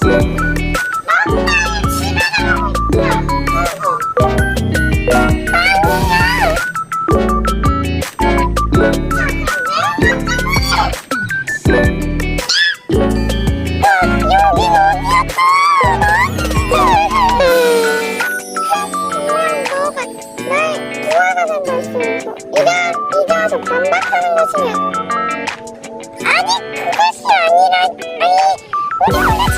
Thank you. 네가 저 반박하는 것이냐 아니 그것이 아니라 아니 우리 원래